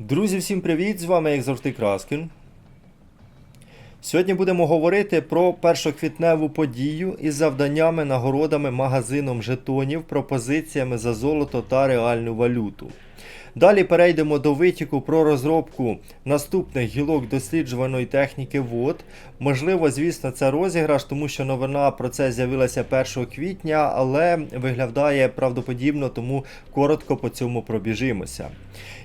Друзі, всім привіт! З вами, як завжди, Краскін. Сьогодні будемо говорити про першоквітневу подію із завданнями, нагородами, магазином жетонів, пропозиціями за золото та реальну валюту. Далі перейдемо до витіку про розробку наступних гілок досліджуваної техніки ВОД. Можливо, звісно, це розіграш, тому що новина про це з'явилася 1 квітня, але виглядає правдоподібно, тому коротко по цьому пробіжимося.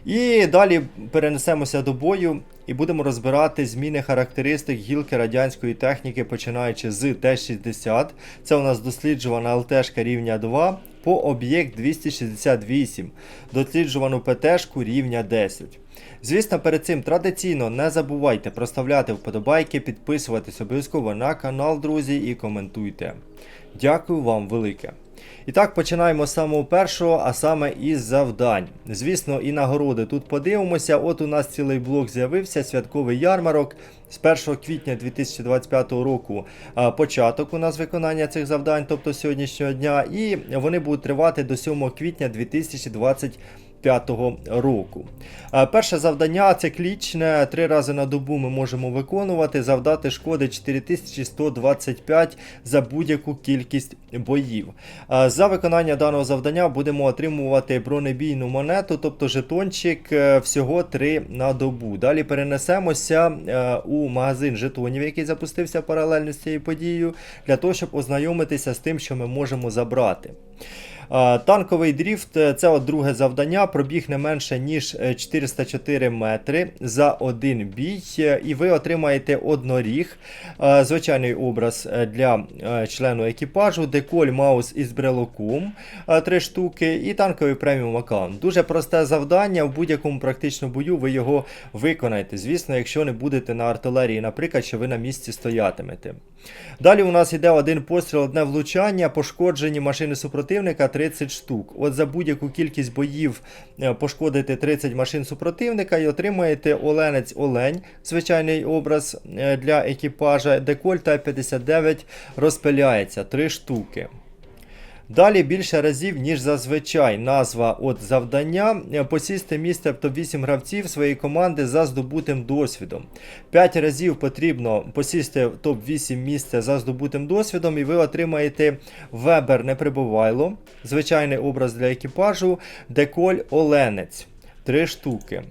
І далі перенесемося до бою і будемо розбирати зміни характеристик гілки радянської техніки, починаючи з Т-60. Це у нас досліджувана ЛТшка рівня 2 по об'єкт 268, досліджувану ПТшку рівня 10. Звісно, перед цим традиційно не забувайте проставляти вподобайки, підписуватись обов'язково на канал, друзі, і коментуйте. Дякую вам велике. І так, починаємо з самого першого, а саме із завдань. Звісно, і нагороди тут подивимося. От у нас цілий блок з'явився, святковий ярмарок. З 1 квітня 2025 року початок у нас виконання цих завдань, тобто сьогоднішнього дня, і вони будуть тривати до 7 квітня 2025 року. Перше завдання циклічне. Три рази на добу ми можемо виконувати, завдати шкоди 4125 за будь-яку кількість боїв. За виконання даного завдання будемо отримувати бронебійну монету, тобто жетончик е, всього 3 на добу. Далі перенесемося е, у магазин жетонів, який запустився паралельно з цією подією, для того, щоб ознайомитися з тим, що ми можемо забрати. А, Танковий дріфт е, це от друге завдання. Пробіг не менше ніж е, 404 метри за один бій, е, і ви отримаєте одноріг, е, звичайний образ е, для е, члену екіпажу, деколь маус із брелоком 3 штуки, і танковий преміум аккаунт. Дуже просте завдання. В будь-якому практично бою ви його виконаєте. Звісно, якщо не будете на артилерії, наприклад, що ви на місці стоятимете. Далі у нас йде один постріл, одне влучання, пошкоджені машини супротивника 30 штук. От за будь-яку кількість боїв пошкодити 30 машин супротивника і отримаєте оленець олень, звичайний образ е, для екіпажа. Деколь Т-59 розпиляється 3 штуки. Далі більше разів, ніж зазвичай. Назва от завдання посісти місце в топ-8 гравців своєї команди за здобутим досвідом. 5 разів потрібно посісти в топ-8 місце за здобутим досвідом, і ви отримаєте Вебер Неприбувайло, звичайний образ для екіпажу, Деколь Оленець. 3 штуки.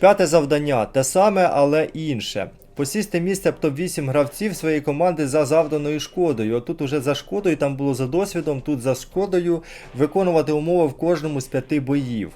П'яте завдання те саме, але інше. Посісти місце в топ-8 гравців своєї команди за завданою шкодою. Отут уже за шкодою, там було за досвідом, тут за шкодою виконувати умови в кожному з п'яти боїв.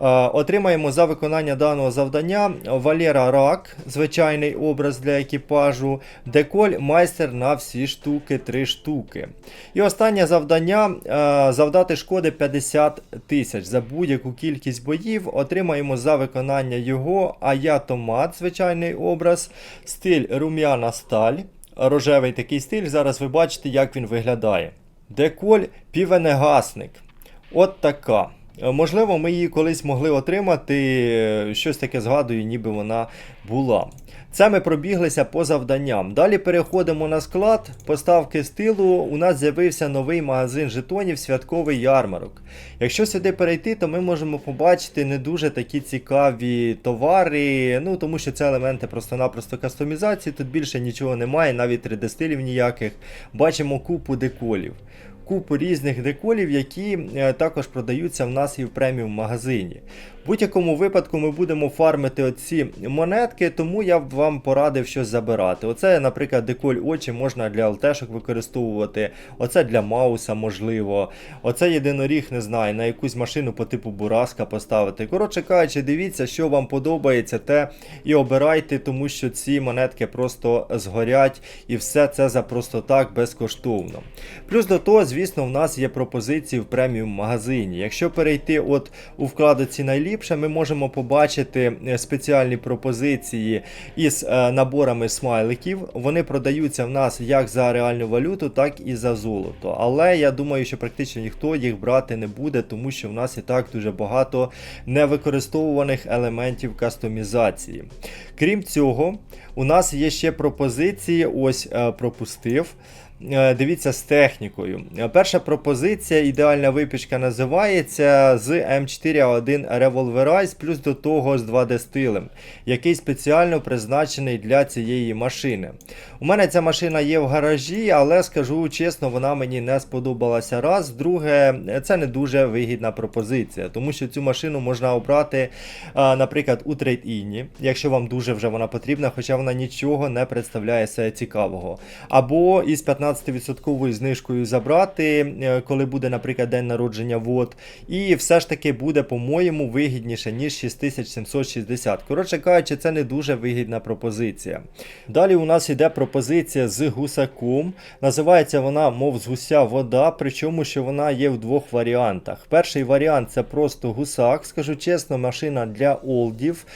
Е, Отримаємо за виконання даного завдання Валера Рак, звичайний образ для екіпажу, Деколь майстер на всі штуки, 3 штуки. І останнє завдання е, завдати шкоди 50 тисяч за будь-яку кількість боїв. Отримаємо за виконання його Аятомат, звичайний образ, стиль рум'яна сталь, рожевий такий стиль. Зараз ви бачите, як він виглядає. Деколь півенегасник. От така. Е, Можливо, ми її колись могли отримати, е, щось таке згадую, ніби вона була. Це ми пробіглися по завданням. Далі переходимо на склад поставки стилу. У нас з'явився новий магазин жетонів святковий ярмарок. Якщо сюди перейти, то ми можемо побачити не дуже такі цікаві товари, ну тому що це елементи просто-напросто кастомізації. Тут більше нічого немає, навіть 3D-стилів ніяких. Бачимо купу деколів купу різних деколів, які е, також продаються в нас і в преміум магазині. В будь-якому випадку ми будемо фармити оці монетки, тому я б вам порадив щось забирати. Оце, наприклад, деколь очі можна для ЛТшок використовувати. Оце для Мауса можливо. Оце єдиноріг, не знаю, на якусь машину по типу Бураска поставити. Коротше кажучи, дивіться, що вам подобається, те і обирайте, тому що ці монетки просто згорять і все це за просто так безкоштовно. Плюс до того, звісно, в нас є пропозиції в преміум магазині. Якщо перейти от у вкладиці найліпше, ми можемо побачити е, спеціальні пропозиції із е, наборами смайликів. Вони продаються в нас як за реальну валюту, так і за золото. Але я думаю, що практично ніхто їх брати не буде, тому що в нас і так дуже багато невикористовуваних елементів кастомізації. Крім цього, у нас є ще пропозиції, ось е, пропустив. Е, дивіться з технікою. Е, Перша пропозиція, ідеальна випічка називається з М4А1 Revolverize, плюс до того з 2D стилем, який спеціально призначений для цієї машини. У мене ця машина є в гаражі, але скажу чесно, вона мені не сподобалася раз. Друге, це не дуже вигідна пропозиція, тому що цю машину можна обрати, наприклад, у трейд-іні, якщо вам дуже вже вона потрібна, хоча вона нічого не представляє себе цікавого. Або із 15% знижкою забрати, е, коли буде, наприклад, день народження ВОД. І все ж таки буде, по-моєму, вигідніше, ніж 6760. Коротше кажучи, це не дуже вигідна пропозиція. Далі у нас йде пропозиція з гусаком. Називається вона, мов з гуся вода, причому що вона є в двох варіантах. Перший варіант це просто гусак. Скажу чесно, машина для олдів.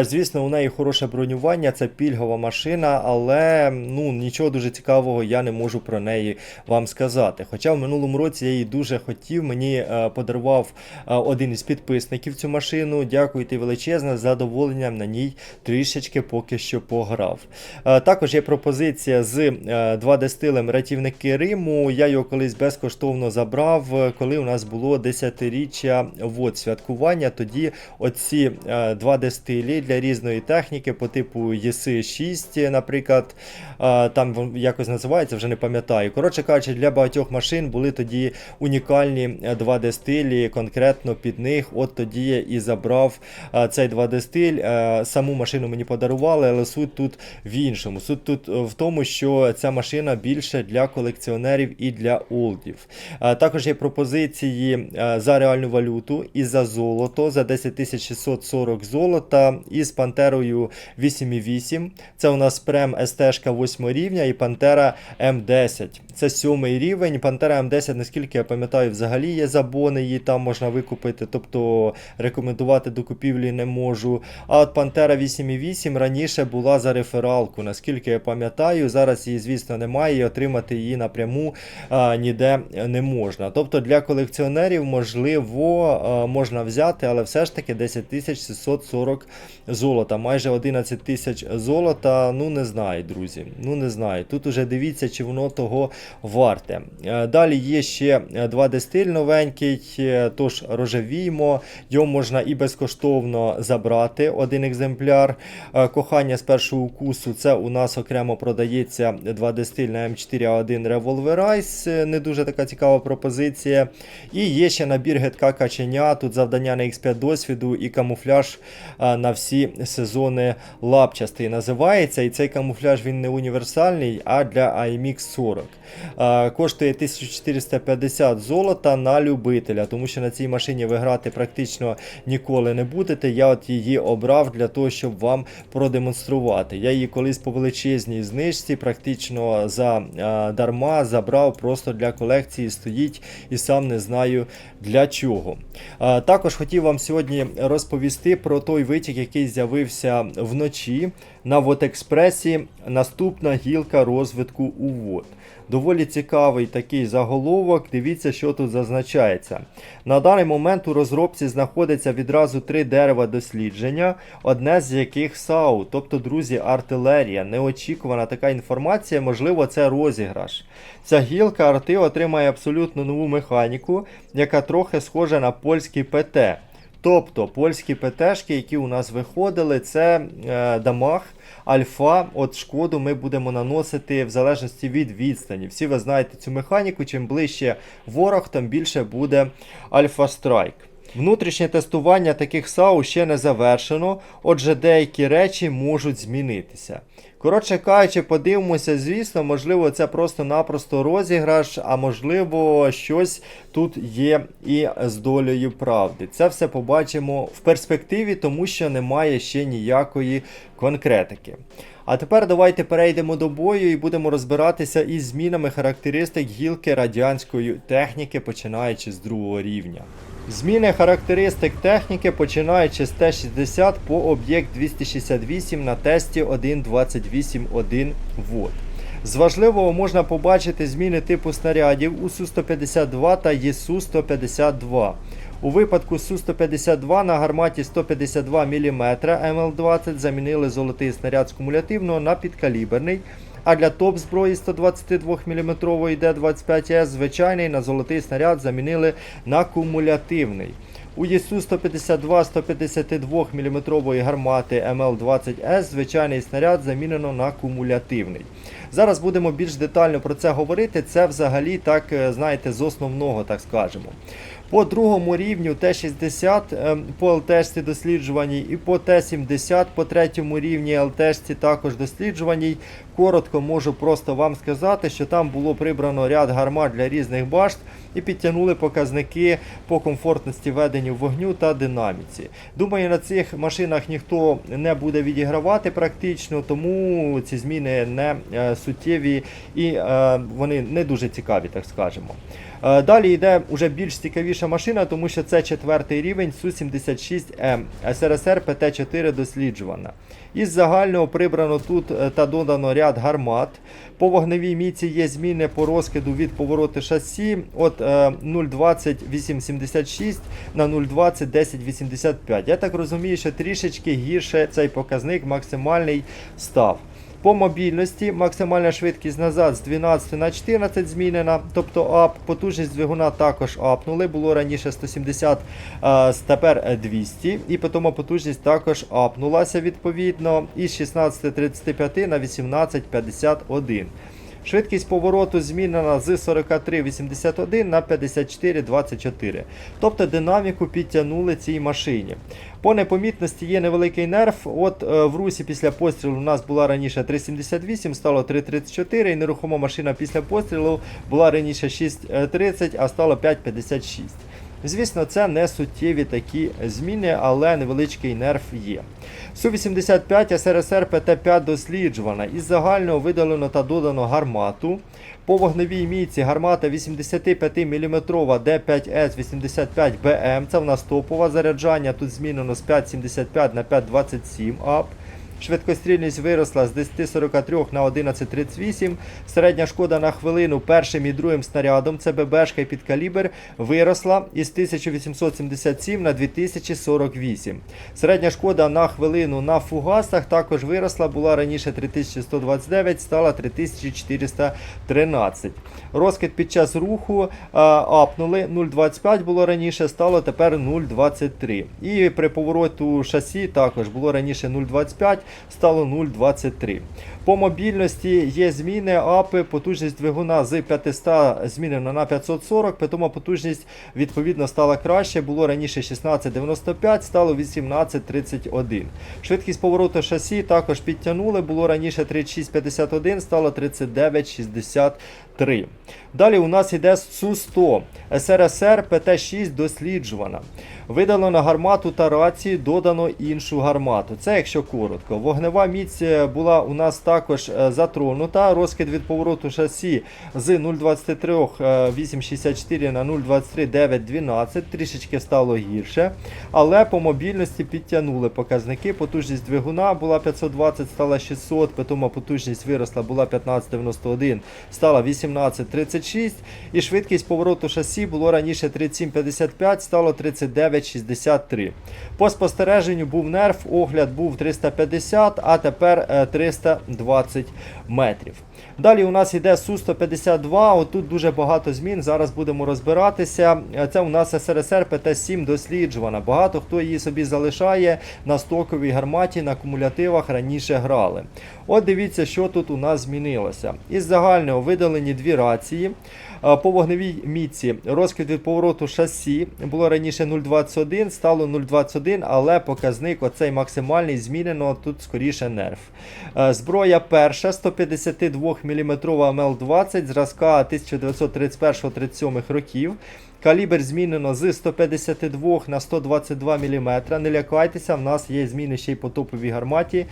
Звісно, у неї хороше бронювання, це пільгова машина, але ну, нічого дуже цікавого я не можу про неї вам сказати. Хоча в минулому році я її дуже хотів, мені е, подарував е, один із підписників цю машину. Дякую ти величезне, з задоволенням на ній трішечки поки що пограв. Е, Також є пропозиція з е, 2D стилем рятівники Риму. Я його колись безкоштовно забрав, коли у нас було 10-річчя вот, святкування. Тоді оці е, 2D стилі для різної техніки по типу ЄС-6, наприклад, е, там якось називається, вже не пам'ятаю. Коротше кажучи, для багатьох машин були тоді унікальні е, 2D стилі, конкретно під них. От тоді я і забрав е, цей 2D стиль. Е, Саму машину мені подарували, але суть тут в іншому. Суть тут е, в тому, що ця машина більше для колекціонерів і для олдів. Е, Також є пропозиції е, за реальну валюту і за золото, за 10 640 золота і з пантерою 8,8. Це у нас прем СТ 8 рівня і Пантера М10. Це 7 рівень. Пантера М10, наскільки я пам'ятаю, взагалі є забони, її там можна викупити, тобто рекомендувати до купівлі не можу. А от Пантера 8,8 раніше була за рефералку, наскільки я пам'ятаю. Зараз її, звісно, немає, і отримати її напряму а, ніде не можна. Тобто для колекціонерів, можливо, а, можна взяти, але все ж таки 10 640 золота, майже 11 тисяч золота. Ну не знаю, друзі. Ну не знаю. Тут уже дивіться, чи воно того варте. Е, Далі є ще 2D стиль новенький, е, тож рожевіємо. Його можна і безкоштовно забрати один екземпляр. Е, Кохання з першого укусу це у нас окремо продається 2D стиль на М4А1 Revolverize. Е, Не дуже така цікава пропозиція. І є ще набір гидка каченя. Тут завдання на X5 досвіду і камуфляж е, на всі сезони лапчастий називається. І цей камуфляж він не універсальний, а для IMX 40. Коштує 1450 золота на любителя, тому що на цій машині ви грати практично ніколи не будете. Я от її обрав для того, щоб вам продемонструвати. Я її колись по величезній знижці, практично за дарма забрав просто для колекції. Стоїть і сам не знаю для чого. Також хотів вам сьогодні розповісти про той витік, який з'явився вночі на Вотекспресі. Наступна гілка розвитку УВОД. Доволі цікавий такий заголовок. Дивіться, що тут зазначається. На даний момент у розробці знаходиться відразу три дерева дослідження, одне з яких САУ, тобто, друзі, артилерія. Неочікувана така інформація, можливо, це розіграш. Ця гілка арти отримає абсолютно нову механіку, яка трохи схожа на польський ПТ. Тобто польські ПТшки, які у нас виходили, це е, дамаг, альфа. От шкоду ми будемо наносити в залежності від відстані. Всі ви знаєте цю механіку. Чим ближче ворог, тим більше буде альфа страйк. Внутрішнє тестування таких САУ ще не завершено, отже, деякі речі можуть змінитися. Коротше кажучи, подивимося, звісно, можливо, це просто-напросто розіграш, а можливо, щось тут є і з долею правди. Це все побачимо в перспективі, тому що немає ще ніякої конкретики. А тепер давайте перейдемо до бою і будемо розбиратися із змінами характеристик гілки радянської техніки, починаючи з другого рівня. Зміни характеристик техніки починаючи з Т-60 по об'єкт 268 на тесті 1.28.1 вод. З важливого можна побачити зміни типу снарядів у Су-152 та ЄСУ-152. У випадку Су-152 на гарматі 152 мм МЛ-20 замінили золотий снаряд з кумулятивного на підкаліберний, А для топ зброї 122 мм Д25С звичайний на золотий снаряд замінили на кумулятивний. У ЄСУ 152-152 мм гармати МЛ-20С звичайний снаряд замінено на кумулятивний. Зараз будемо більш детально про це говорити. Це взагалі так, е, знаєте, з основного, так скажемо. По другому рівню Т-60 е, по ЛТшці досліджуваній і по Т-70 по третьому рівні ЛТшці також досліджуваній. Коротко можу просто вам сказати, що там було прибрано ряд гармат для різних башт і підтягнули показники по комфортності ведення вогню та динаміці. Думаю, на цих машинах ніхто не буде відігравати практично, тому ці зміни не е, суттєві і е, вони не дуже цікаві, так скажемо. Е, Далі йде вже більш цікавіша машина, тому що це четвертий рівень Су-76М СРСР ПТ-4 досліджувана. Із загального прибрано тут е, та додано ряд гармат. По вогневій міці є зміни по розкиду від повороту шасі от е, 0,20-876 на 0,20-1085. Я так розумію, що трішечки гірше цей показник максимальний став. По мобільності максимальна швидкість назад з 12 на 14 змінена, тобто ап, потужність двигуна також апнули, було раніше 170, а тепер 200, і потім потужність також апнулася відповідно із 16.35 на 18.51. Швидкість повороту змінена з 43,81 на 54,24. Тобто динаміку підтягнули цій машині. По непомітності є невеликий нерв. От е, в русі після пострілу у нас була раніше 3,78, стало 3,34, і нерухома машина після пострілу була раніше 6,30, а стало 5,56. Звісно, це не суттєві такі зміни, але невеличкий нерв є. Су-85 СРСР ПТ-5 досліджувана. Із загального видалено та додано гармату. По вогневій мійці гармата 85 мм Д5С85БМ. Це в нас топове заряджання. Тут змінено з 5,75 на 5,27 ап. Швидкострільність виросла з 10,43 на 11,38. Середня шкода на хвилину першим і другим снарядом, це ББшка і під калібр, виросла із 1877 на 2048. Середня шкода на хвилину на фугасах також виросла, була раніше 3129, стала 3413. Розкид під час руху а, апнули 0,25 було раніше, стало тепер 0,23. І при повороту шасі також було раніше 0,25 стало 0,23. По мобільності є зміни апи, потужність двигуна з 500 змінена на 540, тому потужність відповідно стала краще. Було раніше 16,95, стало 18,31. Швидкість повороту шасі також підтягнули, було раніше 36,51, стало 39,63. Далі у нас йде Су-100 СРСР ПТ-6 досліджувана. Видалено гармату та рації, додано іншу гармату. Це якщо коротко. Вогнева міць була у нас також е, затронута. Розкид від повороту шасі з 0,23 е, 8,64 на 0,23 9,12. Трішечки стало гірше. Але по мобільності підтягнули показники. Потужність двигуна була 520, стала 600, потім потужність виросла, була 15,91, стала 18,36. І швидкість повороту шасі було раніше 37,55, стало 39,63. По спостереженню був нерв, огляд був 350, а тепер е, 320 метрів. Далі у нас йде Су-152, отут дуже багато змін, зараз будемо розбиратися. Е, Це у нас СРСР ПТ-7 досліджувана. Багато хто її собі залишає на стоковій гарматі, на кумулятивах раніше грали. От дивіться, що тут у нас змінилося. Із загального видалені дві рації. Е, По вогневій міці розкид від повороту шасі було раніше 0,21, стало 0,21, але показник оцей максимальний змінено тут скоріше нерв. Е, Зброя перша 152 мм МЛ-20 зразка 1931-37 років. Калібр змінено з 152 на 122 мм. Не лякайтеся, в нас є зміни ще й по топовій гарматі.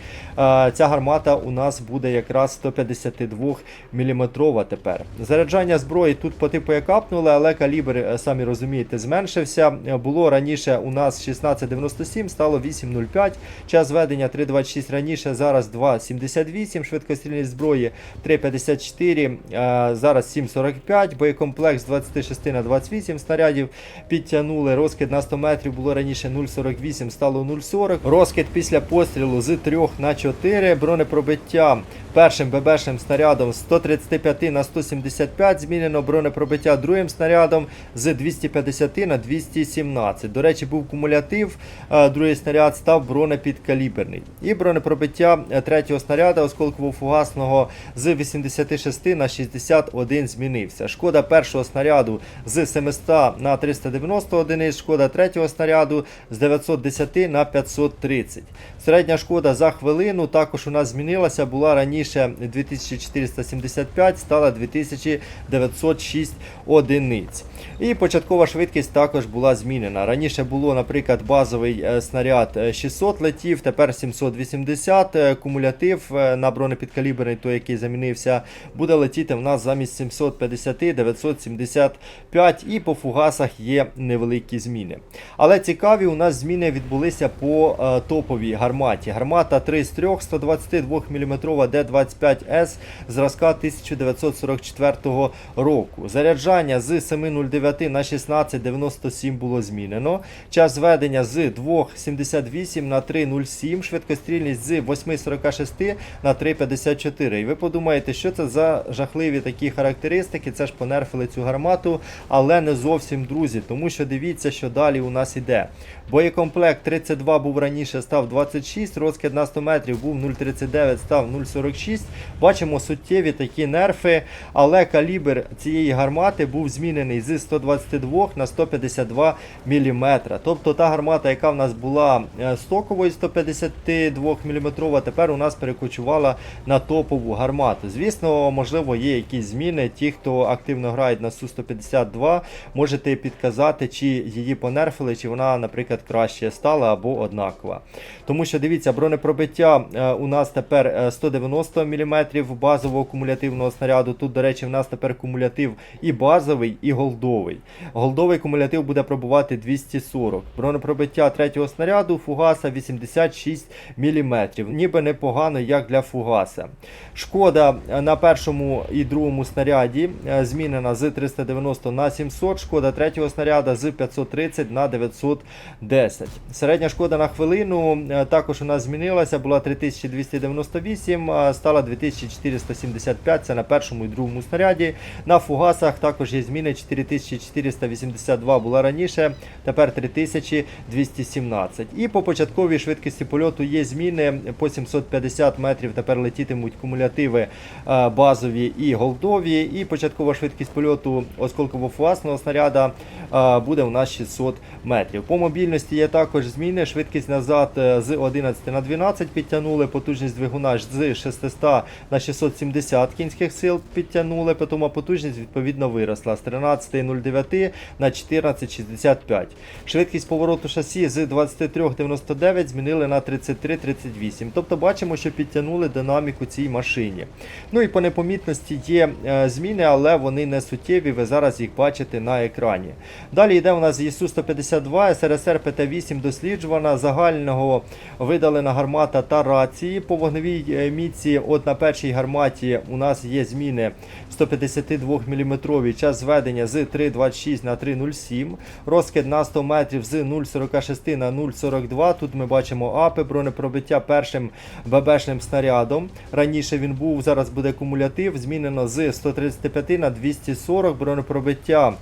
Ця гармата у нас буде якраз 152 мм тепер. Заряджання зброї тут по типу як апнули, але калібр, е, самі розумієте, зменшився. Було раніше у нас 16,97, стало 8,05. Час ведення 3,26 раніше, зараз 2,78. Швидкострільність зброї 3,54, е, зараз 7,45. Боєкомплекс 26 на 28 снарядів підтягнули. Розкид на 100 метрів було раніше 0,48, стало 0,40. Розкид після пострілу з 3 на 4. Бронепробиття першим ББшним снарядом з 135 на 175 змінено. Бронепробиття другим снарядом з 250 на 217. До речі, був кумулятив. е, Другий снаряд став бронепідкаліберний. І бронепробиття е, третього снаряда осколково-фугасного з 86 на 61 змінився. Шкода першого снаряду з 700 на 390 одиниць, шкода третього снаряду з 910 на 530. Середня шкода за хвилину також у нас змінилася, була раніше 2475, стала 2906 одиниць. І початкова швидкість також була змінена. Раніше було, наприклад, базовий е, снаряд е, 600 летів, тепер 780. Е, Кумулятив е, на бронепідкаліберний, той, який замінився, буде летіти в нас замість 750 975 і по фугасах є невеликі зміни. Але цікаві у нас зміни відбулися по е, топовій гарматі. Гармата 3 з 3 122 мм Д25С зразка 1944 року. Заряджання з 7.09 на 16.97 було змінено. Час зведення з 2.78 на 3.07, швидкострільність з 8.46 на 3.54. І ви подумаєте, що це за жахливі такі характеристики? Це ж понерфили цю гармату, але не зовсім друзі, тому що дивіться, що далі у нас іде. Боєкомплект 32 був раніше, став 26, розкид на 100 метрів був 0,39, став 0,46. Бачимо суттєві такі нерфи, але калібр цієї гармати був змінений з 122 на 152 мм. Тобто та гармата, яка в нас була е, стоковою 152 мм, тепер у нас перекочувала на топову гармату. Звісно, можливо, є якісь зміни. Ті, хто активно грають на Су-152, можете підказати, чи її понерфили, чи вона, наприклад, краще стала або однакова. Тому що дивіться, бронепробиття е, у нас тепер е, 190 мм базового кумулятивного снаряду. Тут, до речі, в нас тепер кумулятив і базовий, і голдовий. Голдовий кумулятив буде пробувати 240. Бронепробиття третього снаряду фугаса 86 мм. Ніби непогано, як для фугаса. Шкода е, на першому і другому снаряді е, змінена з 390 на 700. Шкода третього снаряда з 530 на 910. Середня шкода на хвилину е, також у нас змінилася, була 3298, стала 2475. Це на першому і другому снаряді. На фугасах також є зміни 4482 була раніше, тепер 3217. І по початковій швидкості польоту є зміни по 750 метрів. Тепер летітимуть кумулятиви е, базові і голдові. І початкова швидкість польоту осколково-фуасного снаряда е, буде у нас 600 метрів. По мобільності є також зміни. Швидкість назад е, з 11 на 12 підтягнули, потужність двигуна з 600 на 670 кінських сил підтягнули, тому потужність відповідно виросла з 13,09 на 14,65. Швидкість повороту шасі з 23,99 змінили на 33,38. Тобто бачимо, що підтягнули динаміку цій машині. Ну і по непомітності є е, зміни, але вони не суттєві. Ви зараз їх бачите на екрані. Далі йде у нас ЄСУ 152, СРСР ПТ-8 досліджувана, загального видалена гармата та рації. По вогневій е, міці, от на першій гарматі у нас є зміни 152 мм час зведення з 3,26 на 3,07, розкид на 100 метрів з 0,46 на 0,42. Тут ми бачимо апи, бронепробиття першим ББшним снарядом. Раніше він був, зараз буде кумулятив, змінено з 135 на 240 бронепробиття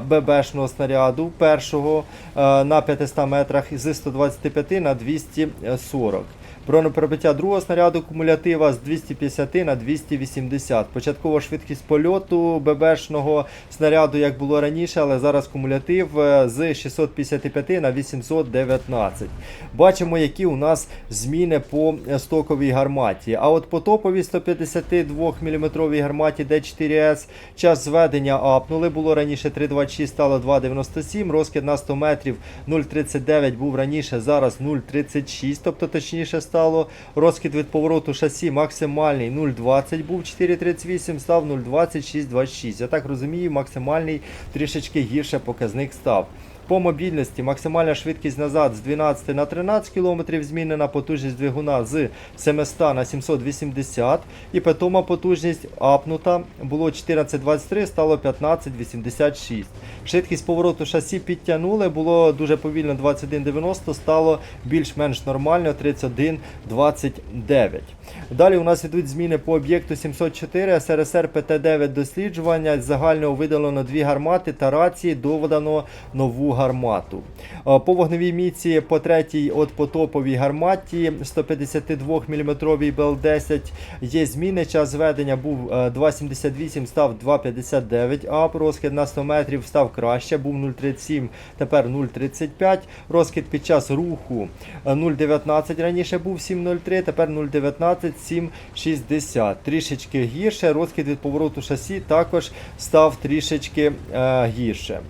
ББшного снаряду першого е, на 500 метрах з 125 на 240. Бронепробиття другого снаряду кумулятива з 250 на 280. Початкова швидкість польоту ББшного снаряду, як було раніше, але зараз кумулятив е, з 655 на 819. Бачимо, які у нас зміни по е, стоковій гарматі. А от по топовій 152 мм гарматі D4S час зведення апнули. Було раніше 3,26, стало 2,97. Розкид на 100 метрів 0,39 був раніше, зараз 0,36, тобто точніше стало. Розкид від повороту шасі максимальний 0,20 був 4,38, став 0,26,26. Я так розумію, максимальний трішечки гірше показник став. По мобільності максимальна швидкість назад з 12 на 13 км, змінена потужність двигуна з 700 на 780 і питома потужність апнута було 14,23, стало 15,86. Швидкість повороту шасі підтягнули, було дуже повільно 21,90, стало більш-менш нормально 31,29. Далі у нас йдуть зміни по об'єкту 704 СРСР ПТ-9 досліджування. Загального видалено дві гармати та рації, доведено нову гармату. Е, По вогневій міці по третій от потоповій гарматі 152 мм БЛ-10 є зміни. Час зведення був е, 2,78, став 2,59 ап. Розкид на 100 метрів став краще, був 0,37, тепер 0,35. Розкид під час руху е, 0,19 раніше був 7,03, тепер 0,19, 7,60. Трішечки гірше. Розкид від повороту шасі також став трішечки е, гірше.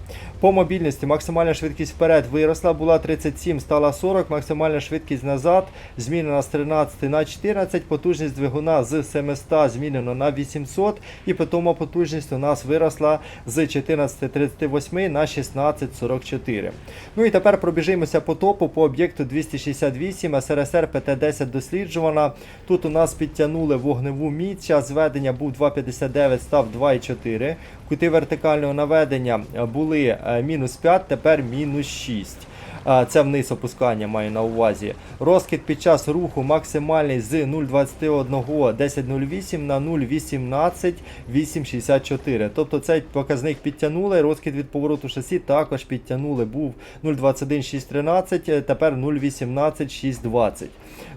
По мобільності максимальна швидкість вперед виросла, була 37, стала 40, максимальна швидкість назад змінена з 13 на 14, потужність двигуна з 700 змінено на 800 і питома потужність у нас виросла з 14,38 на 16,44. Ну і тепер пробіжимося по топу по об'єкту 268 СРСР ПТ-10 досліджувана. Тут у нас підтягнули вогневу міць, час зведення був 2,59, став 2,4. Кути вертикального наведення були е, мінус 5, тепер мінус 6. Це вниз опускання маю на увазі. Розкид під час руху максимальний з 0,21 10,08 на 0,18 8,64. Тобто цей показник підтягнули. Розкид від повороту шасі також підтягнули. Був 0,21 6,13, е, тепер 0,18 6,20.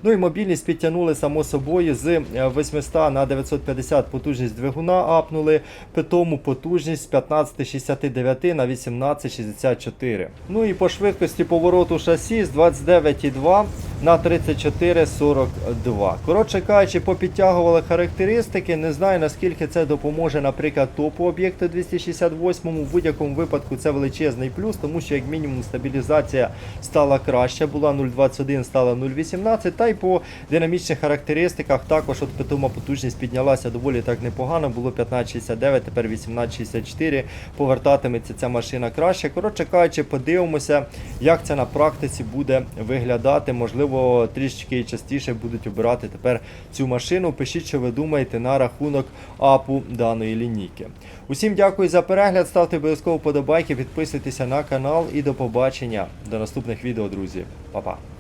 Ну і мобільність підтягнули само собою з е, 800 на 950 потужність двигуна апнули. Питому потужність з 15,69 на 18,64. Ну і по швидкості повороту шасі з 29,2 на 34,42. Коротше кажучи, попідтягували характеристики. Не знаю наскільки це допоможе, наприклад, топу об'єкту 268. В будь-якому випадку це величезний плюс, тому що як мінімум стабілізація стала краще, була 0,21, стала 0,18. Та й по динамічних характеристиках також от питома потужність піднялася доволі так непогано. Було 15,69, тепер 18,64. Повертатиметься ця машина краще. Коротше кажучи, подивимося, як це на практиці буде виглядати. Можливо, трішки частіше будуть обирати тепер цю машину. Пишіть, що ви думаєте на рахунок апу даної лінійки. Усім дякую за перегляд. Ставте обов'язково подобайки, підписуйтеся на канал і до побачення. До наступних відео, друзі. Па-па.